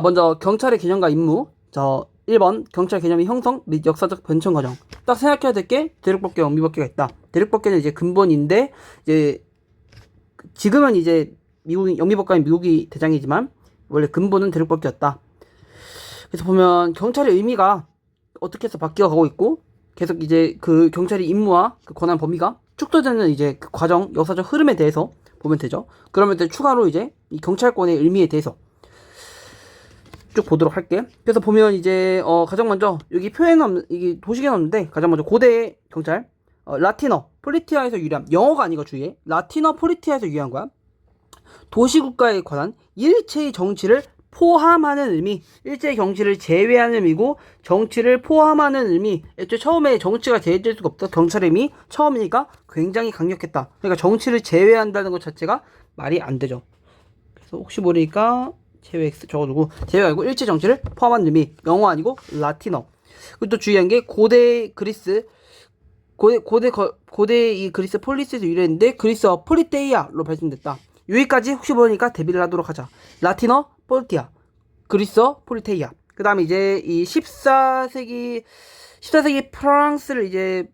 먼저 경찰의 개념과 임무. 저 1번 경찰 개념의 형성 및 역사적 변천 과정. 딱 생각해야 될 게 대륙법계, 영미법계가 있다. 대륙법계는 이제 근본인데 이제 지금은 이제 미국 영미법관이 미국이 대장이지만 원래 근본은 대륙법계였다. 그래서 보면 경찰의 의미가 어떻게 해서 바뀌어 가고 있고 계속 이제 그 경찰의 임무와 그 권한 범위가 축소되는 이제 그 과정 역사적 흐름에 대해서 보면 되죠. 그러면 이제 추가로 이제 이 경찰권의 의미에 대해서 쭉 보도록 할게. 그래서 보면 이제 어 가장 먼저 여기 표에는 없는 이게 도식에 없는데 가장 먼저 고대 경찰 어, 라틴어 폴리티아에서 유래한 영어가 아니고 주의해 라틴어 폴리티아에서 유래한 거야. 도시국가에 관한 일체의 정치를 포함하는 의미, 일체의 정치를 제외하는 의미고 정치를 포함하는 의미. 애초에 처음에 정치가 제외될 수가 없다. 경찰의 의미 처음이니까 굉장히 강력했다. 그러니까 정치를 제외한다는 것 자체가 말이 안 되죠. 그래서 혹시 모르니까 제외 X 적어두고 제외하고 일체 정치를 포함한 의미. 영어 아니고 라틴어. 그리고 또 주의한 게 고대 그리스 고대 고대 거, 고대 이 그리스 폴리스에서 유래했는데 그리스어 폴리테이아로 발전됐다. 여기까지 혹시 모르니까 대비를 하도록 하자. 라틴어 폴티아, 그리스어 폴리테이아. 그 다음에 이제 이 14세기 14세기 프랑스를 이제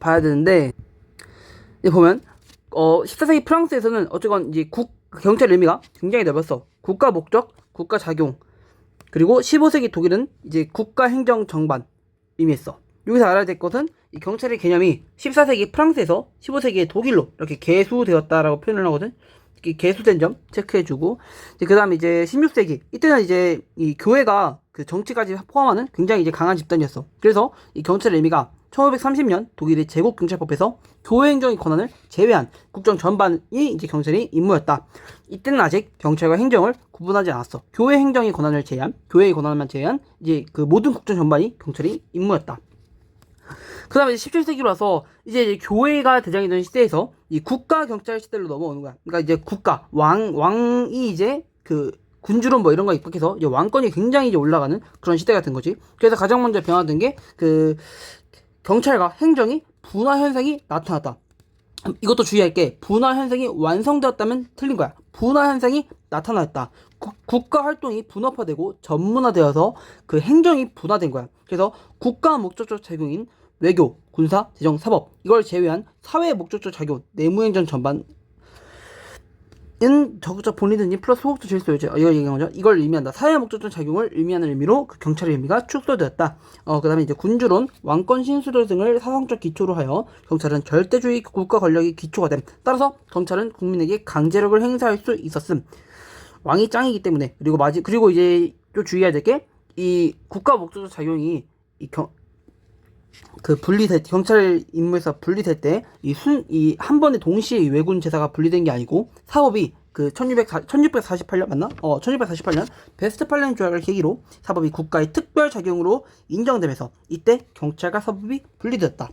봐야 되는데 이제 보면 어 14세기 프랑스에서는 어쨌건 이제 국 경찰 의미가 굉장히 넓었어. 국가 목적, 국가 작용. 그리고 15세기 독일은 이제 국가 행정 정반 의미했어. 여기서 알아야 될 것은 이 경찰의 개념이 14세기 프랑스에서 15세기 독일로 이렇게 개수되었다라고 표현을 하거든. 이렇게 개수된 점 체크해주고 그 다음에 이제 16세기 이때는 이제 이 교회가 그 정치까지 포함하는 굉장히 이제 강한 집단이었어. 그래서 이 경찰의 의미가 1530년 독일의 제국 경찰법에서 교회 행정의 권한을 제외한 국정 전반이 이제 경찰의 임무였다. 이때는 아직 경찰과 행정을 구분하지 않았어. 교회 행정의 권한을 제외한 교회의 권한만 제외한 이제 그 모든 국정 전반이 경찰의 임무였다. 그 다음에 이제 17세기로 와서 이제, 이제 교회가 대장이 된 시대에서 이 국가 경찰 시대로 넘어오는 거야. 그러니까 이제 국가 왕 왕이 이제 그 군주론 뭐 이런 거 입각해서 왕권이 굉장히 이제 올라가는 그런 시대가 된 거지. 그래서 가장 먼저 변화된 게 그 경찰과 행정이 분화 현상이 나타났다. 이것도 주의할 게 분화 현상이 완성되었다면 틀린 거야. 분화 현상이 나타났다. 구- 국가 활동이 분업화되고 전문화되어서 그 행정이 분화된 거야. 그래서 국가 목적적 작용인 외교, 군사, 재정, 사법 이걸 제외한 사회 목적적 작용, 내무행정 전반 은 적극적 본리든지 플러스 호흡도 질서유지 어, 이걸 얘기한 거죠. 이걸 의미한다. 사회 목적적 작용을 의미하는 의미로 그 경찰의 의미가 축소되었다. 어, 그다음에 이제 군주론, 왕권 신수들 등을 사상적 기초로 하여 경찰은 절대주의 국가 권력의 기초가 됨. 따라서 경찰은 국민에게 강제력을 행사할 수 있었음. 왕이 짱이기 때문에 그리고 마지 그리고 이제 또 주의해야 될 게 이 국가 목적적 작용이 이 경, 그 분리될 때, 경찰 임무에서 분리될 때 이 순 이 한 번에 동시에 이 외군 제사가 분리된 게 아니고 사법이 그 1600, 1648년 맞나? 어 1648년 베스트팔렌 조약을 계기로 사법이 국가의 특별 작용으로 인정되면서 이때 경찰과 사법이 분리되었다.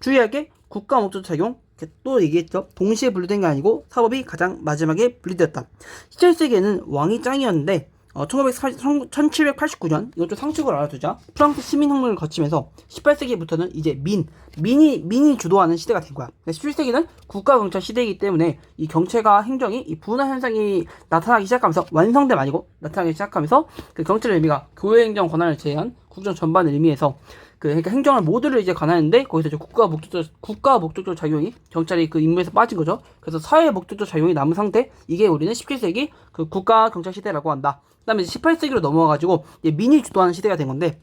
주의할 게 국가 목적 작용 또 얘기했죠. 동시에 분리된 게 아니고 사법이 가장 마지막에 분리되었다. 17세기에는 왕이 짱이었는데 어, 1940, 1789년 이것도 상식으로 알아두자 프랑스 시민혁명을 거치면서 18세기부터는 이제 민 민이 민이 주도하는 시대가 된 거야. 17세기는 국가 경찰 시대이기 때문에 이 경찰과 행정이 이 분화 현상이 나타나기 시작하면서 완성됨 아니고 나타나기 시작하면서 그 경찰의 의미가 교회 행정 권한을 제한 국정 전반을 의미해서 그 그러니까 행정을 모두를 이제 관하는데 거기서 이제 국가 목적적 국가 목적적 작용이 경찰이 그 임무에서 빠진 거죠. 그래서 사회 목적적 작용이 남은 상태 이게 우리는 17세기 그 국가 경찰 시대라고 한다. 그다음에 이제 18세기로 넘어가가지고 이제 민이 주도하는 시대가 된 건데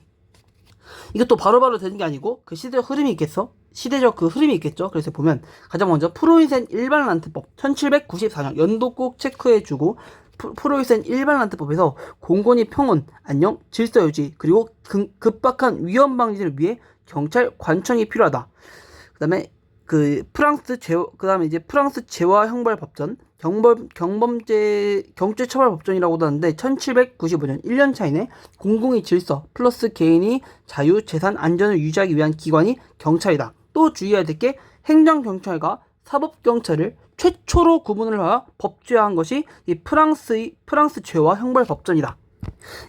이것도 바로바로 되는 게 아니고 그 시대적 흐름이 있겠어? 시대적 그 흐름이 있겠죠. 그래서 보면 가장 먼저 프로이센 일반 란트법 1794년 연도 꼭 체크해주고 프- 프로이센 일반 란트법에서 공권위 평온, 안녕, 질서 유지 그리고 급- 급박한 위험 방지를 위해 경찰 관청이 필요하다. 그다음에 그 프랑스 제 그다음에 이제 프랑스 재화 형벌 법전 경범 경범죄 경죄 처벌 법전이라고도 하는데 1795년 1년 차이네 공공의 질서 플러스 개인이 자유 재산 안전을 유지하기 위한 기관이 경찰이다. 또 주의해야 될 게 행정 경찰과 사법 경찰을 최초로 구분을 하여 법제화한 것이 이 프랑스의 프랑스 죄와 형벌 법전이다.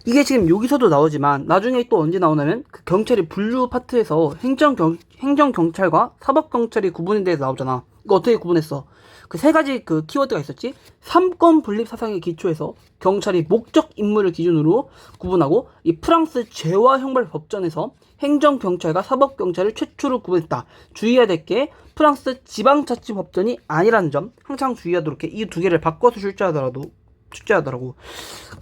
이게 지금 여기서도 나오지만 나중에 또 언제 나오냐면 그 경찰의 분류 파트에서 행정 경 행정 경찰과 사법 경찰이 구분에 대해서 나오잖아. 이거 어떻게 구분했어? 그 세 가지 그 키워드가 있었지. 삼권 분립 사상에 기초해서 경찰이 목적 임무를 기준으로 구분하고 이 프랑스 죄와 형벌 법전에서 행정 경찰과 사법 경찰을 최초로 구분했다. 주의해야 될 게 프랑스 지방자치 법전이 아니라는 점 항상 주의하도록 해. 이 두 개를 바꿔서 출제하더라도 출제하더라고.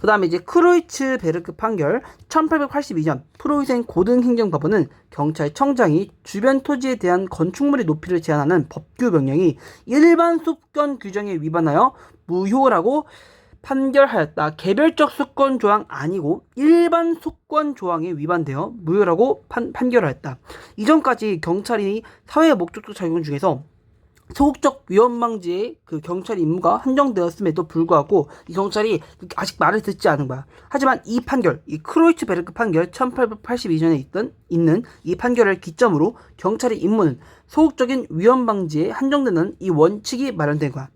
그 다음에 이제 크로이츠 베르크 판결 1882년 프로이센 고등행정법원은 경찰청장이 주변 토지에 대한 건축물의 높이를 제한하는 법규 명령이 일반 수권 규정에 위반하여 무효라고 판결하였다. 개별적 수권 조항 아니고 일반 수권 조항에 위반되어 무효라고 판, 판결하였다. 이전까지 경찰이 사회 목적적 작용 중에서 소극적 위험 방지에 그 경찰 임무가 한정되었음에도 불구하고 이 경찰이 아직 말을 듣지 않은 거야. 하지만 이 판결, 이 크로이츠 베르크 판결 1882년에 있던 있는 이 판결을 기점으로 경찰의 임무는 소극적인 위험 방지에 한정되는 이 원칙이 마련된 거야.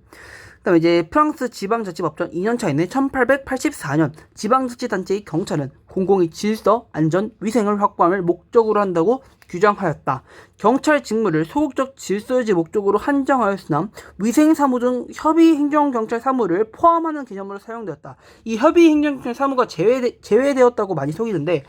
그다음에 이제 프랑스 지방자치법전 2년 차이는 1884년 지방자치단체의 경찰은 공공의 질서, 안전, 위생을 확보함을 목적으로 한다고 규정하였다. 경찰 직무를 소극적 질서 유지 목적으로 한정하였으나 위생사무 등 협의행정경찰 사무를 포함하는 개념으로 사용되었다. 이 협의행정경찰 사무가 제외되, 제외되었다고 많이 속이는데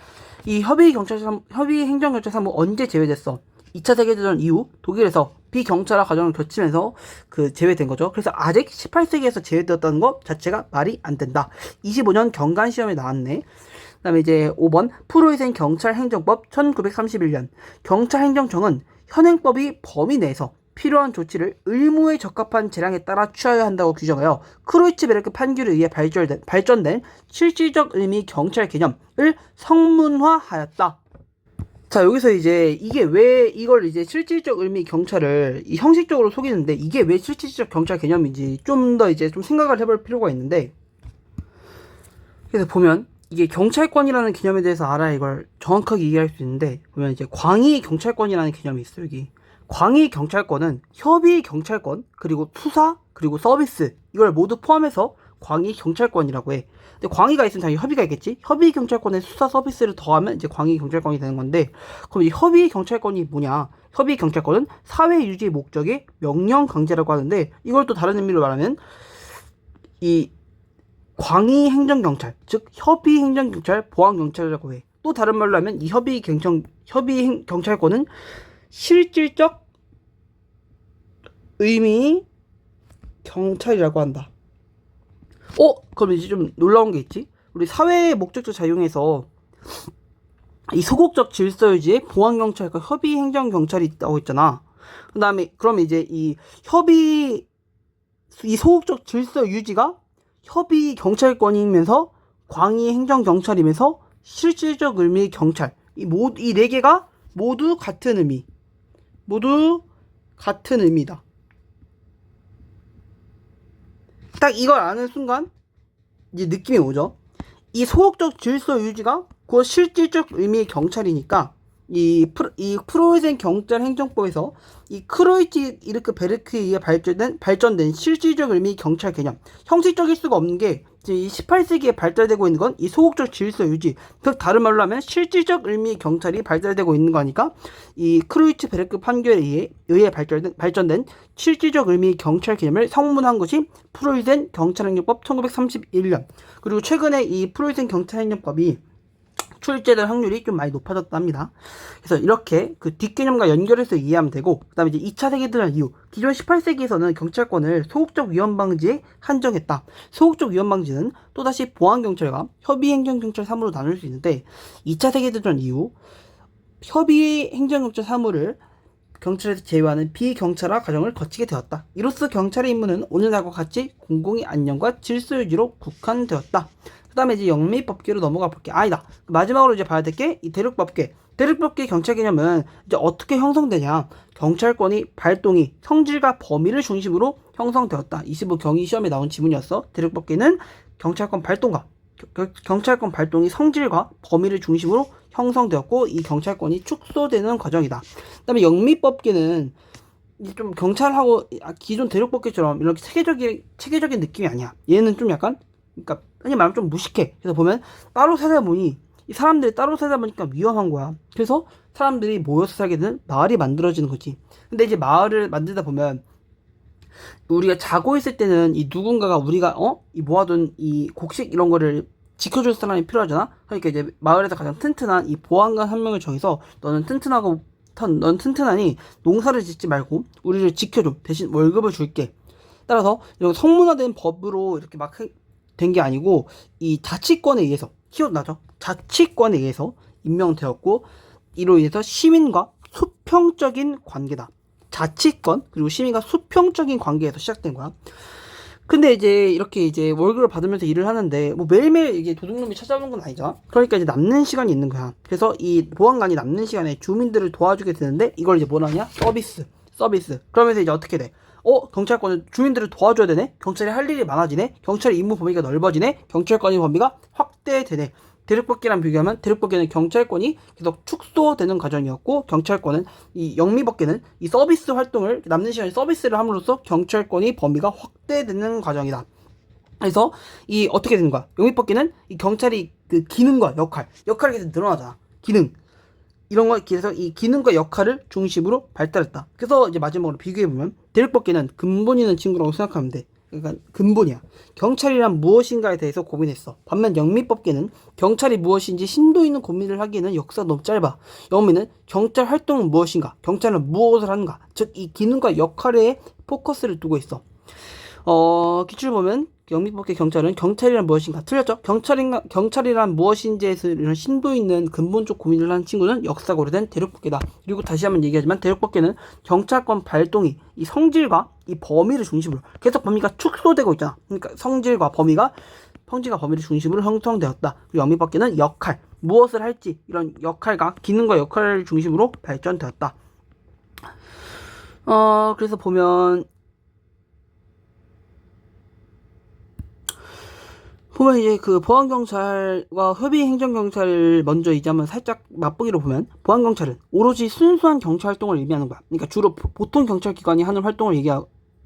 이 협의경찰 사무, 협의행정경찰 사무 언제 제외됐어? 2차 세계대전 이후 독일에서 비경찰화 과정을 거치면서 그 제외된 거죠. 그래서 아직 18세기에서 제외되었다는 것 자체가 말이 안 된다. 25년 경관 시험에 나왔네. 그다음에 이제 5번 프로이센 경찰 행정법 1931년 경찰 행정청은 현행법이 범위 내에서 필요한 조치를 의무에 적합한 재량에 따라 취하여야 한다고 규정하여 크로이츠베르크 판결에 의해 발전된, 발전된 실질적 의미 경찰 개념을 성문화하였다. 자 여기서 이제 이게 왜 이걸 이제 실질적 의미 경찰을 이 형식적으로 속이는데 이게 왜 실질적 경찰 개념인지 좀 더 이제 좀 생각을 해볼 필요가 있는데 그래서 보면 이게 경찰권이라는 개념에 대해서 알아야 이걸 정확하게 이해할 수 있는데 보면 이제 광의 경찰권이라는 개념이 있어요 여기. 광의 경찰권은 협의 경찰권 그리고 수사 그리고 서비스 이걸 모두 포함해서 광의 경찰권이라고 해. 근데 광의가 있으면 당연히 협의가 있겠지. 협의 경찰권에 수사 서비스를 더하면 이제 광의 경찰권이 되는 건데 그럼 이 협의 경찰권이 뭐냐? 협의 경찰권은 사회 유지 목적의 명령 강제라고 하는데 이걸 또 다른 의미로 말하면 이 광의 행정경찰, 즉 협의 행정경찰, 보안경찰이라고 해. 또 다른 말로 하면 이 협의 경청 협의 행- 경찰권은 실질적 의미 경찰이라고 한다. 어? 그럼 이제 좀 놀라운 게 있지? 우리 사회의 목적적 작용에서 이 소극적 질서 유지에 보안경찰과 협의 행정경찰이 있다고 했잖아. 그 다음에, 그럼 이제 이 협의, 이 소극적 질서 유지가 협의 경찰권이면서 광의 행정경찰이면서 실질적 의미의 경찰. 이 모두, 이 네 개가 모두 같은 의미. 모두 같은 의미다. 딱 이걸 아는 순간 이제 느낌이 오죠. 이 소극적 질서 유지가 그 실질적 의미의 경찰이니까 이, 프로, 이 프로이센 경찰 행정법에서 이 크로이치 이르크 베르크에 의해 발전된, 발전된 실질적 의미의 경찰 개념 형식적일 수가 없는 게 이 18세기에 발달되고 있는 건 이 소극적 질서 유지 즉 다른 말로 하면 실질적 의미의 경찰이 발달되고 있는 거니까? 이 크로이츠 베르크 판결에 의해, 의해 발전된, 발전된 실질적 의미의 경찰 개념을 성문한 것이 프로이센 경찰 행정법 1931년 그리고 최근에 이 프로이센 경찰 행정법이 출제될 확률이 좀 많이 높아졌답니다. 그래서 이렇게 그 뒷개념과 연결해서 이해하면 되고, 그 다음에 이제 2차 세계대전 이후, 기존 18세기에서는 경찰권을 소극적 위험 방지에 한정했다. 소극적 위험 방지는 또다시 보안 경찰과 협의 행정 경찰 3으로 나눌 수 있는데, 2차 세계대전 이후, 협의 행정 경찰 3호를 경찰에서 제외하는 비경찰화 과정을 거치게 되었다. 이로써 경찰의 임무는 오늘날과 같이 공공의 안녕과 질서 유지로 국한되었다. 그 다음에 이제 영미법계로 넘어가 볼게. 아니다. 마지막으로 이제 봐야 될 게 이 대륙법계. 대륙법계 경찰 개념은 이제 어떻게 형성되냐. 경찰권이 발동이 성질과 범위를 중심으로 형성되었다. 25 경위 시험에 나온 지문이었어. 대륙법계는 경찰권 발동과 겨- 경찰권 발동이 성질과 범위를 중심으로 형성되었고 이 경찰권이 축소되는 과정이다. 그다음에 영미법계는 좀 경찰하고 아, 기존 대륙법계처럼 이렇게 체계적인 체계적인 느낌이 아니야. 얘는 좀 약간 그러니까 흔히 말하면 좀 무식해. 그래서 보면 따로 살다 보니 이 사람들이 따로 살다 보니까 위험한 거야. 그래서 사람들이 모여서 살게 되는 마을이 만들어지는 거지. 근데 이제 마을을 만들다 보면 우리가 자고 있을 때는 이 누군가가 우리가 어? 이 모아둔 이 곡식 이런 거를 지켜줄 사람이 필요하잖아. 그러니까 이제 마을에서 가장 튼튼한 이 보안관 한 명을 정해서 너는 튼튼하고 턴, 넌 튼튼하니 농사를 짓지 말고 우리를 지켜줘. 대신 월급을 줄게. 따라서 이런 성문화된 법으로 이렇게 막 된 게 아니고 이 자치권에 의해서 키워나죠. 자치권에 의해서 임명되었고 이로 인해서 시민과 수평적인 관계다. 자치권 그리고 시민과 수평적인 관계에서 시작된 거야. 근데 이제 이렇게 이제 월급을 받으면서 일을 하는데 뭐 매일매일 이게 도둑놈이 찾아오는 건 아니잖아. 그러니까 이제 남는 시간이 있는 거야. 그래서 이 보안관이 남는 시간에 주민들을 도와주게 되는데 이걸 이제 뭐라냐? 서비스. 서비스. 그러면서 이제 어떻게 돼? 어, 경찰권은 주민들을 도와줘야 되네? 경찰이 할 일이 많아지네? 경찰의 임무 범위가 넓어지네? 경찰권의 범위가 확대되네? 대륙법계랑 비교하면 대륙법계는 경찰권이 계속 축소되는 과정이었고 경찰권은 이 영미법계는 이 서비스 활동을 남는 시간에 서비스를 함으로써 경찰권이 범위가 확대되는 과정이다. 그래서 이 어떻게 되는 거야? 영미법계는 이 경찰이 그 기능과 역할, 역할이 계속 늘어나잖아. 기능. 이런 거에 그래서 이 기능과 역할을 중심으로 발달했다. 그래서 이제 마지막으로 비교해 보면 대륙법계는 근본 있는 친구라고 생각하면 돼. 그러니까 근본이야. 경찰이란 무엇인가에 대해서 고민했어. 반면 영미법계는 경찰이 무엇인지 심도 있는 고민을 하기에는 역사가 너무 짧아. 영미는 경찰 활동은 무엇인가, 경찰은 무엇을 하는가, 즉 이 기능과 역할에 포커스를 두고 있어. 어, 기출 보면 영미법계 경찰은 경찰이란 무엇인가 틀렸죠? 경찰인가 경찰이란 무엇인지에서 이런 심도 있는 근본적 고민을 하는 친구는 역사가 오래된 대륙법계다. 그리고 다시 한번 얘기하지만 대륙법계는 경찰권 발동이 이 성질과 이 범위를 중심으로 계속 범위가 축소되고 있잖아. 그러니까 성질과 범위가 성질과 범위를 중심으로 형성되었다. 그리고 영미법계는 역할 무엇을 할지 이런 역할과 기능과 역할을 중심으로 발전되었다. 어 그래서 보면 보면 이제 그 보안경찰과 협의 행정경찰을 먼저 이제 한번 살짝 맛보기로 보면 보안경찰은 오로지 순수한 경찰 활동을 의미하는 거야. 그러니까 주로 보- 보통 경찰기관이 하는 활동을 얘기하,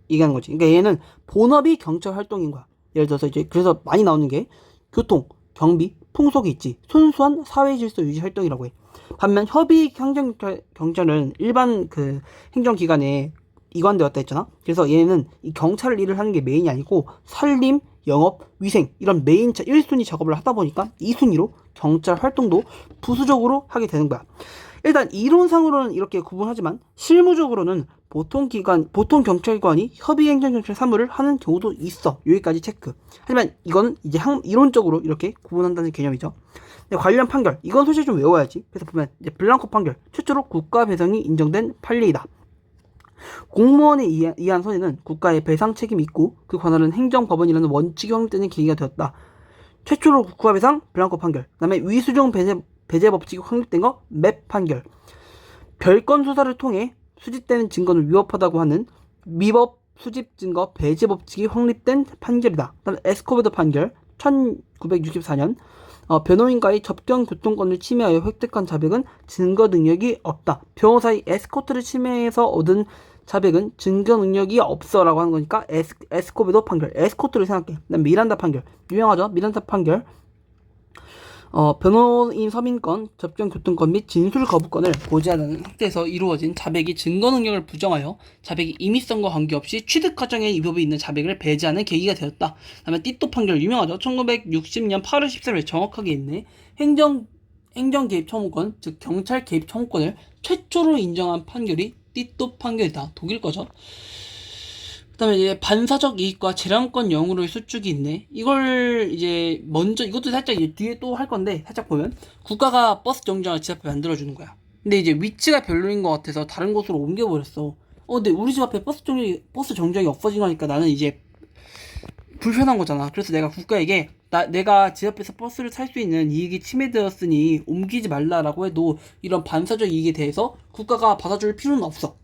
얘기하는 거지. 그러니까 얘는 본업이 경찰 활동인 거야. 예를 들어서 이제 그래서 많이 나오는 게 교통, 경비, 풍속이 있지. 순수한 사회 질서 유지 활동이라고 해. 반면 협의 행정 경찰은 일반 그 행정기관에 이관되었다 했잖아. 그래서 얘는 이 경찰 일을 하는 게 메인이 아니고 살림, 영업, 위생 이런 메인 차 1순위 작업을 하다 보니까 2순위로 경찰 활동도 부수적으로 하게 되는 거야. 일단 이론상으로는 이렇게 구분하지만 실무적으로는 보통 기관, 보통 경찰관이 협의행정경찰 사무를 하는 경우도 있어. 여기까지 체크. 하지만 이거는 이제 항, 이론적으로 이렇게 구분한다는 개념이죠. 근데 관련 판결, 이건 솔직히 좀 외워야지. 그래서 보면 이제 블랑코 판결, 최초로 국가 배상이 인정된 판례이다. 공무원에 의한, 손해는 국가의 배상 책임이 있고 그 관할은 행정법원이라는 원칙이 확립되는 계기가 되었다. 최초로 국가 배상 블랑코 판결. 그다음에 위수종 배제 배제 법칙이 확립된 거 맵 판결. 별건 수사를 통해 수집되는 증거는 위협하다고 하는 미법 수집 증거 배제 법칙이 확립된 판결이다. 그다음에 에스코베도 판결 1964년 어, 변호인과의 접경 교통권을 침해하여 획득한 자백은 증거 능력이 없다. 변호사의 에스코트를 침해해서 얻은 자백은 증거 능력이 없어라고 하는 거니까 에스, 에스코베도 판결, 에스코트를 생각해. 그다음 미란다 판결, 유명하죠? 미란다 판결. 어, 변호인 서민권, 접견 교통권 및 진술 거부권을 보지하는 학대에서 이루어진 자백이 증거 능력을 부정하여 자백이 임의성과 관계없이 취득 과정에 위법이 있는 자백을 배제하는 계기가 되었다. 다음에 띠또 판결 유명하죠. 1960년 8월 13일 정확하게 있네. 행정 행정 개입 청구권, 즉 경찰 개입 청구권을 최초로 인정한 판결이 띠또 판결이다. 독일 거죠. 그다음에 이제 반사적 이익과 재량권 영으로의 수축이 있네. 이걸 이제 먼저 이것도 살짝 이제 뒤에 또 할 건데 살짝 보면 국가가 버스 정류장을 집 앞에 만들어 주는 거야. 근데 이제 위치가 별로인 것 같아서 다른 곳으로 옮겨 버렸어. 어, 근데 우리 집 앞에 버스 정류 버스 정류장이 없어진 거니까 나는 이제 불편한 거잖아. 그래서 내가 국가에게 나 내가 집 앞에서 버스를 탈 수 있는 이익이 침해되었으니 옮기지 말라라고 해도 이런 반사적 이익에 대해서 국가가 받아줄 필요는 없어.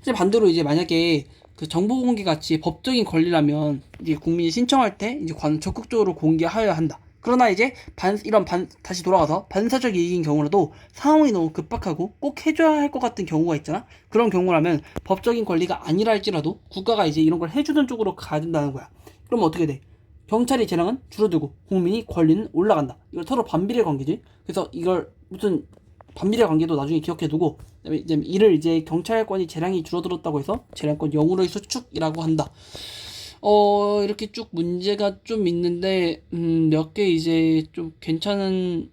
이제 반대로 이제 만약에 그 정보 공개 같이 법적인 권리라면 이제 국민이 신청할 때 이제 관 적극적으로 공개하여야 한다. 그러나 이제 반 이런 반 다시 돌아가서 반사적 이익인 경우라도 상황이 너무 급박하고 꼭 해줘야 할 것 같은 경우가 있잖아. 그런 경우라면 법적인 권리가 아니라 할지라도 국가가 이제 이런 걸 해주는 쪽으로 가야 된다는 거야. 그럼 어떻게 돼? 경찰의 재량은 줄어들고 국민이 권리는 올라간다. 이걸 서로 반비례 관계지. 그래서 이걸 무슨 반비례 관계도 나중에 기억해 두고 그다음에 이제 이를 이제 경찰권이 재량이 줄어들었다고 해서 재량권 0으로의 수축이라고 한다. 어 이렇게 쭉 문제가 좀 있는데 음, 몇 개 이제 좀 괜찮은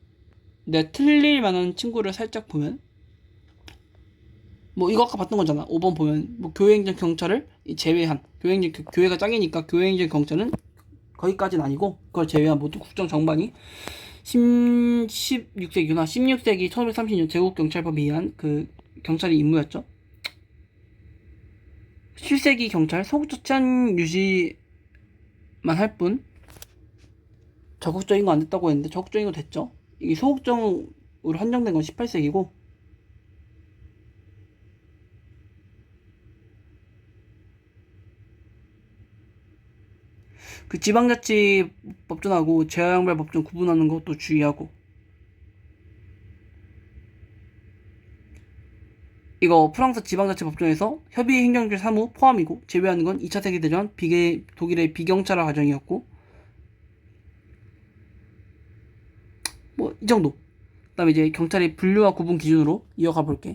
내 틀릴 만한 친구를 살짝 보면 뭐 이거 아까 봤던 거잖아. 5번 보면 뭐 교회행정 경찰을 이 제외한 교회행정 교- 교회가 짱이니까 교회행정 경찰은 거기까지는 아니고 그걸 제외한 모든 국정 정방이 10, 16세기구나 16세기 1530년 제국 경찰법에 의한 그 경찰의 임무였죠. 7세기 경찰 소극적 치안 유지만 할 뿐 적극적인 거 안 됐다고 했는데 적극적인 거 됐죠. 이게 소극적으로 한정된 건 18세기고 그 지방자치 법전하고 제한양발 법전 구분하는 것도 주의하고. 이거 프랑스 지방자치 법전에서 협의 행정질 사무 포함이고 제외하는 건 2차 세계대전 비계 독일의 비경찰화 과정이었고 뭐 이 정도. 그 다음에 이제 경찰의 분류와 구분 기준으로 이어가 볼게